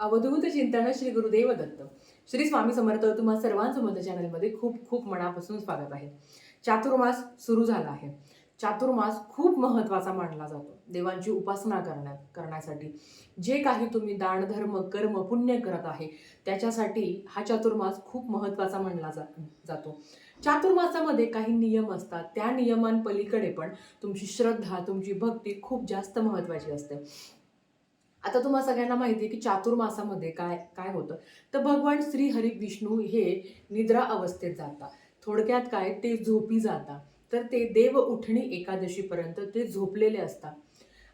अवधूत चिंतन श्री गुरुदेव दत्त. श्री स्वामी समर्थ तुम्हा सर्वांचं मत चॅनलमध्ये खूप खूप मनापासून स्वागत आहे. चातुर्मास सुरू झाला आहे. चातुर्मास खूप महत्त्वाचा मानला जातो. देवांची उपासना करण्या करण्यासाठी जे काही तुम्ही दानधर्म कर्म पुण्य करत आहे त्याच्यासाठी हा चातुर्मास खूप महत्त्वाचा मानला जा जातो. चातुर्मासामध्ये काही नियम असतात. त्या नियमांपलीकडे पण तुमची श्रद्धा तुमची भक्ती खूप जास्त महत्त्वाची असते. आता तुम्हाला सगळ्यांना माहिती आहे की चातुर्मासामध्ये काय काय होतं. तर भगवान श्री हरी विष्णू हे निद्रा अवस्थेत जातात. थोडक्यात काय? ते झोपी जातात. तर ते देव उठणी एकादशीपर्यंत ते झोपलेले असतात.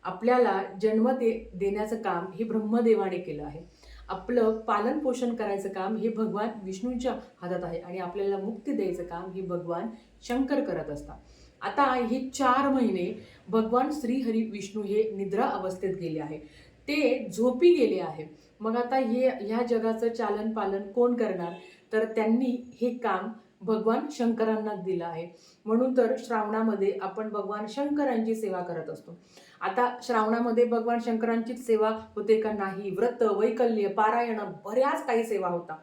आपल्याला जन्म दे देण्याचं काम हे ब्रह्मदेवाने केलं आहे. आपलं पालन पोषण करायचं काम हे भगवान विष्णूंच्या हातात आहे आणि आपल्याला मुक्ती द्यायचं काम हे भगवान शंकर करत असतात. आता हे चार महिने भगवान श्री हरी विष्णू हे निद्रा अवस्थेत गेले आहे. ते झोपी गेले आहे. मग आता हे ह्या जगाचं चालन पालन कोण करणार? तर त्यांनी हे काम भगवान शंकरांना दिलं आहे. म्हणून तर श्रावणामध्ये आपण भगवान शंकरांची सेवा करत असतो. आता श्रावणामध्ये भगवान शंकरांचीच सेवा होते का नाही? व्रत वैकल्य पारायण बऱ्याच काही सेवा होता.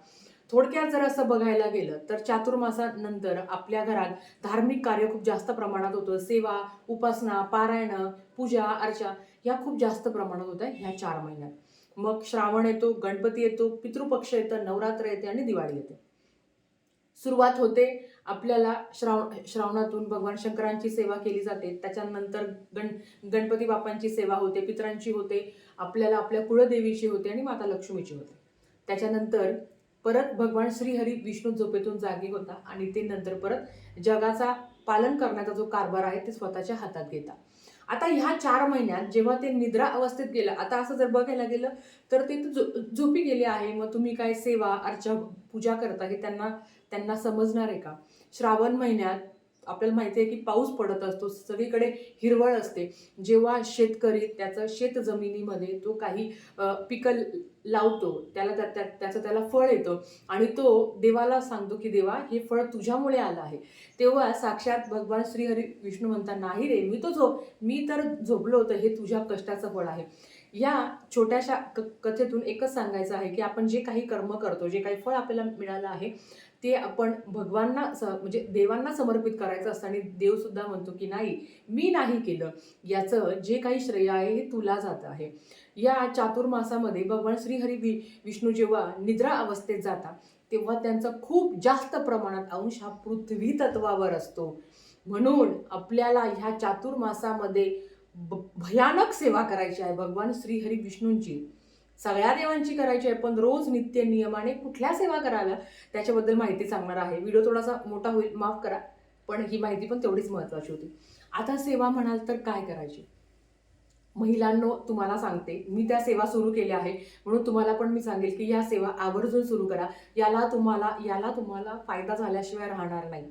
थोडक्यात जर असं बघायला गेलं तर चातुर्मासानंतर आपल्या घरात धार्मिक कार्य खूप जास्त प्रमाणात होतं. सेवा उपासना पारायण पूजा अर्चा. ह्या खूप जास्त प्रमाणात होत्या ह्या चार महिन्यात. मग श्रावण येतो गणपती येतो पितृपक्ष येतं नवरात्र येते आणि दिवाळी येते. सुरुवात होते आपल्याला श्राव श्रावणातून भगवान शंकरांची सेवा केली जाते. त्याच्यानंतर गण गणपती बाप्पांची सेवा होते पितरांची होते आपल्याला आपल्या कुळदेवीची होते आणि माता लक्ष्मीची होते. त्याच्यानंतर परत भगवान श्रीहरी विष्णू झोपेतून जागी होता आणि ते नंतर परत जगाचा पालन करण्याचा जो कारभार आहे ते स्वतःच्या हातात घेता. आता ह्या चार महिन्यात जेव्हा ते निद्रा अवस्थेत गेलं आता असं जर बघायला गेलं तर ते झो झोपी गेले आहे. मग तुम्ही काय सेवा अर्चा पूजा करता हे त्यांना त्यांना समजणार आहे का? श्रावण महिन्यात आपल्याला माहिती आहे की पाऊस पडत असतो सगळीकडे हिरवळ असते. जेव्हा शेतकरी त्याचं शेत जमिनीमध्ये तो काही पिकं लावतो त्याला त्या त्या- त्याचं त्याला फळ येतं आणि तो देवाला सांगतो की देवा हे फळ तुझ्यामुळे आलं आहे. तेव्हा साक्षात भगवान श्रीहरी विष्णू म्हणता नाही रे मी तो झोप मी तर झोपलो होतं हे तुझ्या कष्टाचं फळ आहे. या छोट्याशा क कथेतून एकच सांगायचं आहे की आपण जे काही कर्म करतो जे काही फळ आपल्याला मिळालं आहे ते आपण भगवानना स म्हणजे देवांना समर्पित करायचं असतं आणि देवसुद्धा म्हणतो की नाही मी नाही केलं. याचं जे काही श्रेय आहे हे तुला जात आहे. या चातुर्मासामध्ये भगवान श्रीहरी वि विष्णू जेव्हा निद्रा अवस्थेत जातात तेव्हा त्यांचा खूप जास्त प्रमाणात अंश हा पृथ्वी तत्वावर असतो. म्हणून आपल्याला ह्या चातुर्मासामध्ये ब- भयानक सेवा करायची आहे भगवान श्रीहरी विष्णूंची. सगळ्या देवांची करायची आहे पण रोज नित्य नियमाने कुठल्या सेवा कराव्या त्याच्याबद्दल माहिती सांगणार आहे. व्हिडिओ थोडासा मोठा होईल माफ करा पण ही माहिती पण तेवढीच महत्त्वाची होती. आता सेवा म्हणाल तर काय करायची? महिलांनो तुम्हाला सांगते मी त्या सेवा सुरू केल्या आहे म्हणून तुम्हाला पण मी सांगेल की या सेवा आवर्जून सुरू करा. याला तुम्हाला याला तुम्हाला फायदा झाल्याशिवाय राहणार नाही.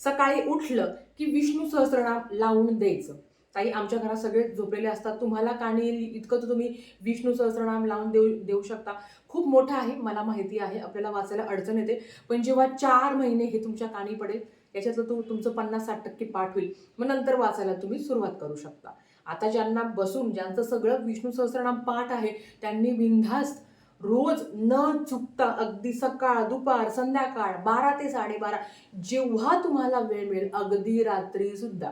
सकाळी उठलं की विष्णू सहस्रनाम लावून द्यायचं. ताई आमच्या घरात सगळे झोपलेले असतात. तुम्हाला काणी येईल इतकं तर तुम्ही विष्णू सहस्रनाम लावून देऊ देऊ शकता. खूप मोठं आहे मला माहिती आहे. आपल्याला वाचायला अडचण येते. पण जेव्हा चार महिने हे तुमच्या काणी पडेल याच्यातलं तू तुमचं पन्नास साठ टक्के पाठ होईल. मग नंतर वाचायला तुम्ही सुरुवात करू शकता. आता ज्यांना बसून ज्यांचं सगळं विष्णू सहस्रनाम पाठ आहे त्यांनी बिनधास्त रोज न चुकता अगदी सकाळ दुपार संध्याकाळ बारा ते साडेबारा जेव्हा तुम्हाला वेळ मिळेल अगदी रात्रीसुद्धा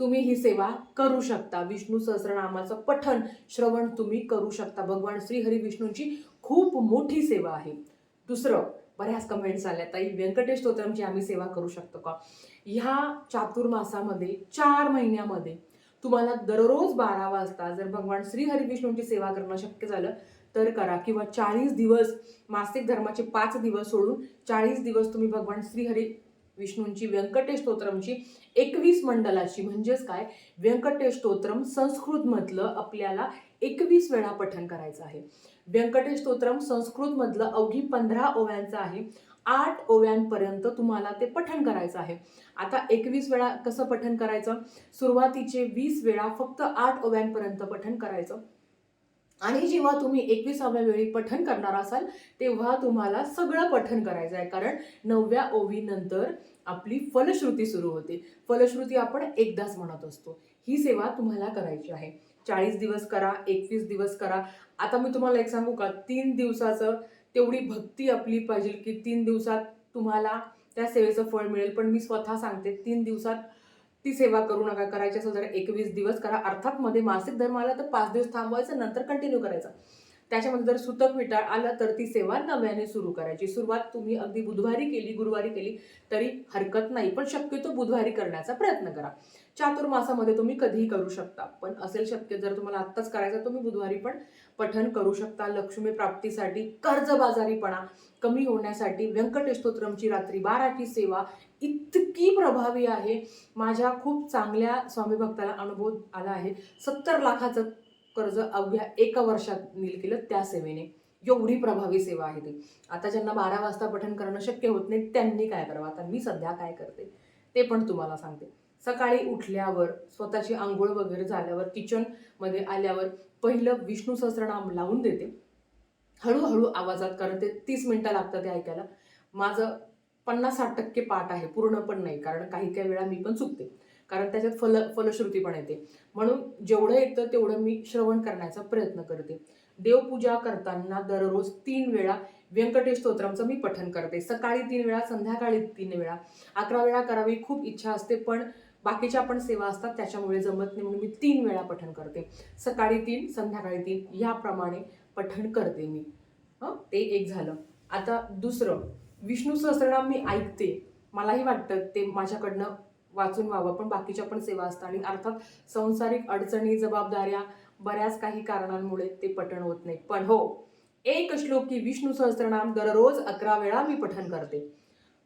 तुम्ही ही सेवा करू शकता. विष्णू सहस्रनामाचं पठण श्रवण तुम्ही करू शकता. भगवान श्री हरी विष्णूंची खूप मोठी सेवा आहे. दुसरं बऱ्याच कमेंट्स आल्या. ताई व्यंकटेश स्तोत्रमची आम्ही सेवा करू शकतो का? ह्या चातुर्मासामध्ये चार महिन्यामध्ये तुम्हाला दररोज बारा वाजता जर भगवान श्री हरी विष्णूंची सेवा करणं शक्य झालं तर करा. किंवा चाळीस दिवस मासिक धर्माचे पाच दिवस सोडून चाळीस दिवस तुम्ही भगवान श्री हरी विष्णूंची व्यंकटेश स्तोत्रमची एकवीस मंडलाची. म्हणजेच काय? व्यंकटेश स्तोत्रम संस्कृतमधलं आपल्याला एकवीस वेळा पठण करायचं आहे. व्यंकटेश स्तोत्रम संस्कृतमधलं अवघी पंधरा ओव्यांचं आहे. आठ ओव्यांपर्यंत तुम्हाला ते पठण करायचं आहे. आता एकवीस वेळा कसं पठण करायचं? सुरुवातीचे वीस वेळा फक्त आठ ओव्यांपर्यंत पठण करायचं. आणि जेव्हा तुम्ही एकविसाव्या वेळी पठन करणार असाल तेव्हा तुम्हाला सगळं पठन करायचं आहे कारण नवव्या ओवीनंतर आपली फलश्रुती सुरू होते. फलश्रुती आपण एकदाच म्हणत असतो. ही सेवा तुम्हाला करायची आहे. चाळीस दिवस करा एकवीस दिवस करा. आता मी तुम्हाला एक सांगू का? तीन दिवसाचं तेवढी भक्ती आपली पाहिजे की तीन दिवसात तुम्हाला त्या सेवेचं फळ मिळेल. पण मी स्वतः सांगते तीन दिवसात ती सेवा करू नका करायची असेल तर एकवीस दिवस करा. अर्थात मध्ये मासिक धर्म आला तर पाच दिवस थांबवायचं नंतर कंटिन्यू करायचं. त्याच्यामध्ये जर सुतक विटाळ आलं तर ती सेवा नव्याने सुरू करायची. सुरुवात तुम्ही अगदी बुधवारी केली गुरुवारी केली तरी हरकत नाही. पण शक्यतो बुधवारी करण्याचा प्रयत्न करा. चातुर्मासामध्ये तुम्ही कधीही करू शकता. पण असेल शक्य जर तुम्हाला आत्ताच करायचं तुम्ही बुधवारी पण पठन करू शकता. लक्ष्मी प्राप्तीसाठी कर्जबाजारीपणा कमी होण्यासाठी व्यंकटेशोत्रमची रात्री बाराची सेवा इतकी प्रभावी आहे. माझ्या खूप चांगल्या स्वामी भक्ताला अनुभव आला आहे. सत्तर लाखाचं कर्ज अवघ्या एका वर्षात नील केलं त्या सेवेने. एवढी प्रभावी सेवा आहे ती. आता ज्यांना बारा वाजता पठण करणं शक्य होत नाही त्यांनी काय करावं? आता मी सध्या काय करते? ते पण तुम्हाला सांगते. सकाळी उठल्यावर स्वतःची आंघोळ वगैरे झाल्यावर किचनमध्ये आल्यावर पहिलं विष्णू सहस्रनाम लावून देते. हळूहळू आवाजात कारण ते तीस मिनटं लागतं ते ऐकायला. माझं पन्नास साठ टक्के पाठ आहे पूर्ण पण नाही कारण काही काही वेळा मी पण चुकते. कारण त्याच्यात फल फलश्रुती पण येते. म्हणून जेवढं येतं तेवढं मी श्रवण करण्याचा प्रयत्न करते. देवपूजा करताना दररोज तीन वेळा व्यंकटेश स्तोत्रांचं मी पठन करते. सकाळी तीन वेळा संध्याकाळी तीन वेळा. अकरा वेळा करावी खूप इच्छा असते पण बाकीच्या पण सेवा असतात त्याच्यामुळे जमत नाही म्हणून मी तीन वेळा पठण करते. सकाळी तीन संध्याकाळी तीन याप्रमाणे पठण करते मी. हं? ते एक झालं. आता दुसरं. विष्णू सहस्रनाम मी ऐकते. मलाही वाटतं ते माझ्याकडनं वाचून व्हावं पण बाकीच्या पण सेवा असतात. आणि अर्थात संसारिक अडचणी जबाबदाऱ्या बऱ्याच काही कारणांमुळे ते पठण होत नाही पण हो एक श्लोकी विष्णू सहस्त्रनाम दररोज अकरा वेळा मी पठण करते.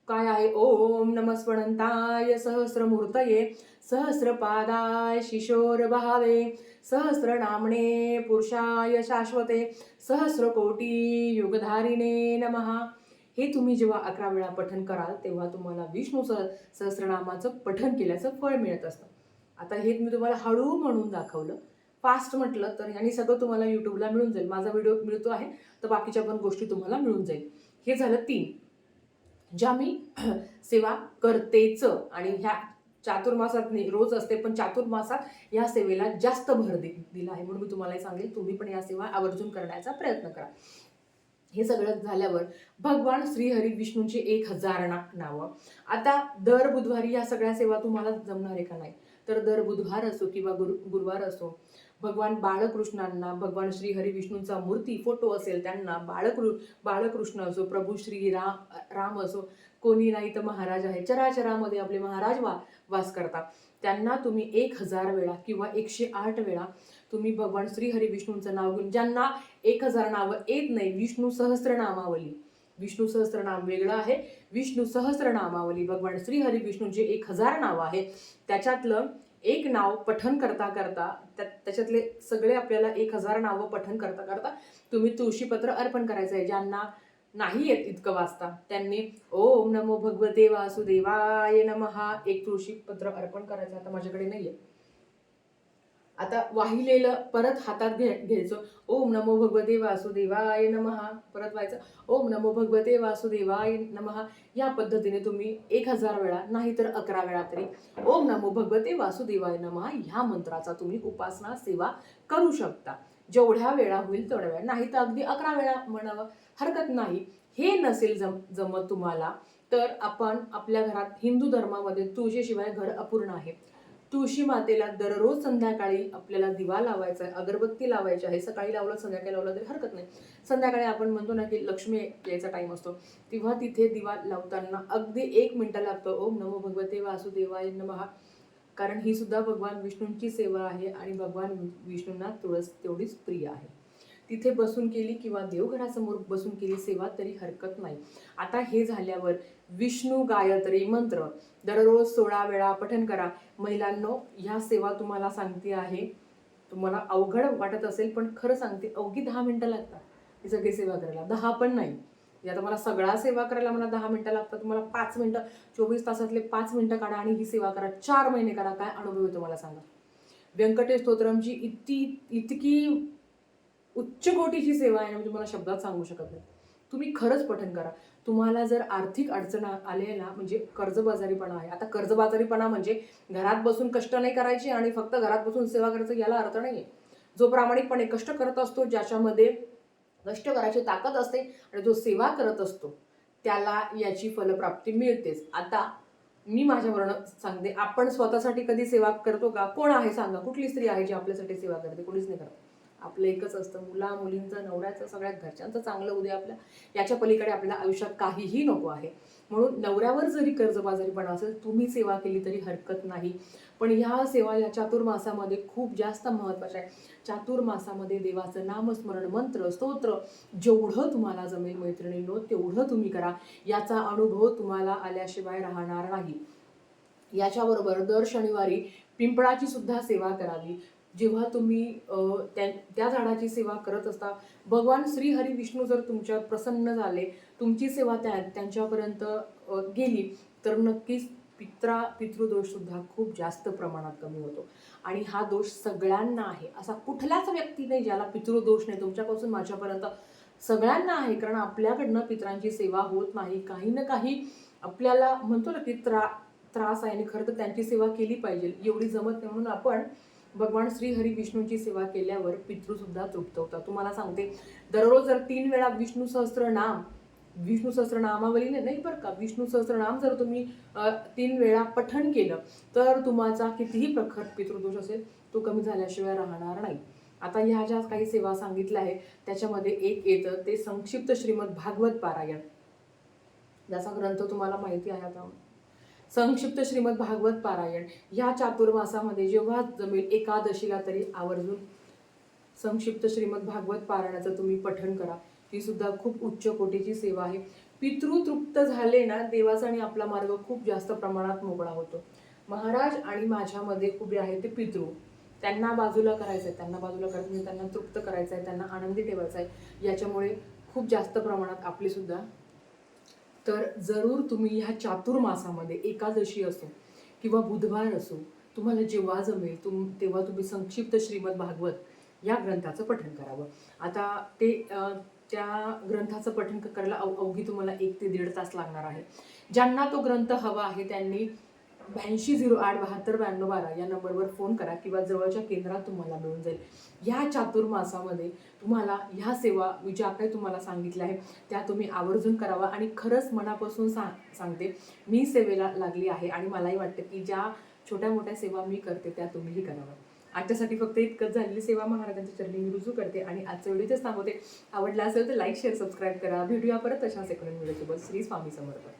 काय आहे? ओम नमस्वणंताय सहस्रमूर्तये सहस्रपादाय शिशोर भावे सहस्रनामणे पुरुषाय शाश्वते सहस्रकोटी युगधारिणे नमः. हे तुम्ही जेव्हा अकरा वेळा पठण कराल तेव्हा तुम्हाला विष्णू सह सहस्रनामाचं पठण केल्याचं फळ मिळत असतं. आता हे मी तुम्हाला हळू म्हणून दाखवलं. फास्ट म्हटलं तर आणि सगळं तुम्हाला यूट्यूबला मिळून जाईल. माझा व्हिडिओ मिळतो आहे तर बाकीच्या पण गोष्टी तुम्हाला मिळून जाईल. हे झालं तीन. ज्या मी सेवा करतेच आणि ह्या चातुर्मासात नाही रोज असते पण चातुर्मासात या सेवेला जास्त भर दे दिला आहे. म्हणून मी तुम्हाला हे सांगेल तुम्ही पण या सेवा आवर्जून करण्याचा प्रयत्न करा. हे सगळं झाल्यावर भगवान श्रीहरी विष्णूंची एक हजार ना नावं. आता दर बुधवारी या सगळ्या सेवा तुम्हाला जमणार आहे का नाही? तर दर बुधवार असो किंवा गुरु गुरुवार असो भगवान बाळकृष्णांना भगवान श्री हरी विष्णूंचा मूर्ती फोटो असेल त्यांना बाळकृ बाळकृष्ण असो प्रभू श्री राम राम असो कोणी नाही तर महाराज आहे चराचरामध्ये आपले महाराज वा वास करतात. त्यांना तुम्ही एक हजार वेळा किंवा एकशे आठ वेळा तुम्ही भगवान श्री हरी विष्णूंचं नाव घेऊन ज्यांना एक हजार नावं येत नाही. विष्णू सहस्त्रनामावली विष्णू सहस्त्रनाम वेगळं आहे. विष्णू सहस्त्रनामावली भगवान श्री हरी विष्णूचे एक हजार नाव आहे त्याच्यातलं एक नाव पठन करता करता त्याच्यातले सगळे आपल्याला एक हजार नावं पठन करता करता तुम्ही तुळशीपत्र अर्पण करायचं आहे. ज्यांना नाही येत इतकं वाचता त्यांनी ओम नमो भगवते वासुदेवाय नमहा. एक तुळशीपत्र अर्पण करायचं आता माझ्याकडे नाही आहे आता वाहिलेलं परत हातात घे घ्यायचं. ओम नमो भगवते वासुदेवाय नमहा परत व्हायचं. ओम नमो भगवते वासुदेवाय नमहा या पद्धतीने तुम्ही एक हजार वेळा नाही तर अकरा वेळा तरी ओम नमो भगवते वासुदेवाय नमहा ह्या मंत्राचा तुम्ही उपासना सेवा करू शकता. जेवढ्या वेळा होईल तेवढ्या वेळा. नाही तर अगदी अकरा वेळा म्हणावं हरकत नाही. हे नसेल जम जमत तुम्हाला तर आपण आपल्या घरात हिंदू धर्मामध्ये तुळशीशिवाय घर अपूर्ण आहे. तुळशी मातेला दररोज संध्याकाळी आपल्याला दिवा लावायचा आहे अगरबत्ती लावायची आहे. सकाळी लावलं संध्याकाळी लावलं तरी हरकत नाही. संध्याकाळी आपण म्हणतो ना की लक्ष्मी यायचा टाईम असतो. तेव्हा तिथे दिवा लावताना अगदी एक मिनटं लागतं. ओम नमो भगवते वासुदेवाय नमहा. कारण ही सुद्धा भगवान विष्णूंची सेवा आहे आणि भगवान विष्णूंना तुळस तेवढीच प्रिय आहे. तिथे बसून केली किंवा देवघरासमोर बसून केली सेवा तरी हरकत नाही. आता हे झाल्यावर विष्णू गायत्री मंत्र दररोज सोळा वेळा पठन करा. महिलांनो ह्या सेवा तुम्हाला सांगते आहे. तुम्हाला अवघड वाटत असेल पण खरं सांगते अवघी दहा मिनटं लागतात ही सगळी सेवा करायला. दहा पण नाही. या आता मला सगळा सेवा करायला मला दहा मिनटं लागतात. तुम्हाला पाच मिनटं चोवीस तासातले पाच मिनटं काढा आणि ही सेवा करा. चार महिने करा. काय अनुभव येतो मला सांगा? व्यंकटेश स्तोत्रमची इतकी इतकी उच्च कोटीची सेवा आहे ना म्हणजे मी तुम्हाला शब्दात सांगू शकत नाही. तुम्ही खरंच पठण करा. तुम्हाला जर आर्थिक अडचण आलेला म्हणजे कर्जबाजारीपणा आहे. आता कर्जबाजारीपणा म्हणजे घरात बसून कष्ट नाही करायचे आणि फक्त घरात बसून सेवा करायचं याला अर्थ नाही आहे जो प्रामाणिकपणे कष्ट करत असतो ज्याच्यामध्ये कष्ट करायची ताकद असते आणि जो सेवा करत असतो त्याला याची फलप्राप्ती मिळतेच. आता मी माझ्यावरनं सांगते आपण स्वतःसाठी कधी सेवा करतो का? कोण आहे सांगा? कुठली स्त्री आहे जी आपल्यासाठी सेवा करते? कोणीच नाही करत. आपलं एकच असतं. मुला मुलींचं नवऱ्याचं सगळ्या घरच्यांचं चांगलं उद्या आपल्या याच्या पलीकडे आपल्या आयुष्यात काहीही नको आहे. म्हणून नवऱ्यावर जरी कर्जबाजारीपणा असेल तुम्ही सेवा केली तरी हरकत नाही. पण ह्या सेवा या चातुर्मासामध्ये खूप जास्त महत्त्वाच्या आहे चातुर्मासामध्ये देवाचं नामस्मरण मंत्र स्तोत्र जेवढं तुम्हाला जमेल मैत्रिणींनो तेवढं तुम्ही करा. याचा अनुभव तुम्हाला आल्याशिवाय राहणार नाही. याच्याबरोबर दर शनिवारी पिंपळाची सुद्धा सेवा करावी. जेव्हा तुम्ही त्या झाडाची सेवा करत असता भगवान श्री हरी विष्णू जर तुमच्यावर प्रसन्न झाले तुमची सेवा त्या त्यांच्यापर्यंत गेली तर नक्कीच पित्रा पितृदोषसुद्धा खूप जास्त प्रमाणात कमी होतो. आणि हा दोष सगळ्यांना आहे असा कुठलाच व्यक्ती नाही ज्याला पितृदोष नाही तुमच्यापासून माझ्यापर्यंत सगळ्यांना आहे कारण आपल्याकडनं पित्रांची सेवा होत नाही. काही ना काही आपल्याला म्हणतो ना की त्रा त्रास आहे आणि खरं तर त्यांची सेवा केली पाहिजे एवढी जमत नाही. म्हणून आपण भगवान श्री हरी विष्णूची सेवा केल्यावर पितृसुद्धा तृप्त होतात. तुम्हाला सांगते दररोज जर तीन वेळा विष्णू सहस्त्रनाम विष्णू सहस्त्रनामावलीने नाही बरं का? विष्णू सहस्त्रनाम जर तुम्ही तीन वेळा पठण केलं तर तुम्हाचा कितीही प्रखर पितृदोष असेल तो कमी झाल्याशिवाय राहणार नाही. आता ह्या ज्या काही सेवा सांगितल्या आहे त्याच्यामध्ये एक येतं ते संक्षिप्त श्रीमद भागवत पारायण. ज्याचा ग्रंथ तुम्हाला माहिती आहे आता. संक्षिप्त श्रीमद भागवत पारायण. ह्या चातुर्मासामध्ये जेव्हा जमेल एकादशीला तरी आवर्जून संक्षिप्त श्रीमद भागवत पारायणाचं तुम्ही पठण करा. ही सुद्धा खूप उच्च कोटीची सेवा आहे. पितृतृप्त झाले ना देवाचा आणि आपला मार्ग खूप जास्त प्रमाणात मोकळा होतो. महाराज आणि माझ्यामध्ये उभे आहे ते पितृ. त्यांना बाजूला करायचं आहे त्यांना बाजूला करायचं म्हणजे त्यांना तृप्त करायचं आहे त्यांना आनंदी ठेवायचं आहे याच्यामुळे खूप जास्त प्रमाणात आपली सुद्धा तर जरूर तुम्ही ह्या चातुर्मासामध्ये एकादशी असो किंवा बुधवार असो तुम्हाला जेव्हा जमेल तुम तेव्हा तुम्ही संक्षिप्त श्रीमद भागवत या ग्रंथाचं पठण करावं. आता ते त्या ग्रंथाचं पठण करायला अव अवघी तुम्हाला एक ते दीड तास लागणार आहे. ज्यांना तो ग्रंथ हवा आहे त्यांनी ब्याऐंशी झिरो आठ बहात्तर ब्याण्णव बारा या नंबरवर फोन करा किंवा जवळच्या केंद्रात तुम्हाला मिळून जाईल. ह्या चातुर्मासामध्ये तुम्हाला ह्या सेवा मी ज्या काही तुम्हाला सांगितल्या आहे त्या तुम्ही आवर्जून करावा आणि खरंच मनापासून सांग सांगते मी सेवेला लागली आहे आणि मलाही वाटतं की ज्या छोट्या मोठ्या सेवा मी करते त्या तुम्हीही कराव्या आजच्यासाठी फक्त इतकंच झालेली सेवा महाराजांच्या चरणी मी रुजू करते आणि आजचं व्हिडिओ थांबवते. सांगते आवडला असेल तर लाईक शेअर सबस्क्राईब करा. व्हिडिओ परत तशाच एकोणीस व्हिडिओसोबत. श्री स्वामी समर्पण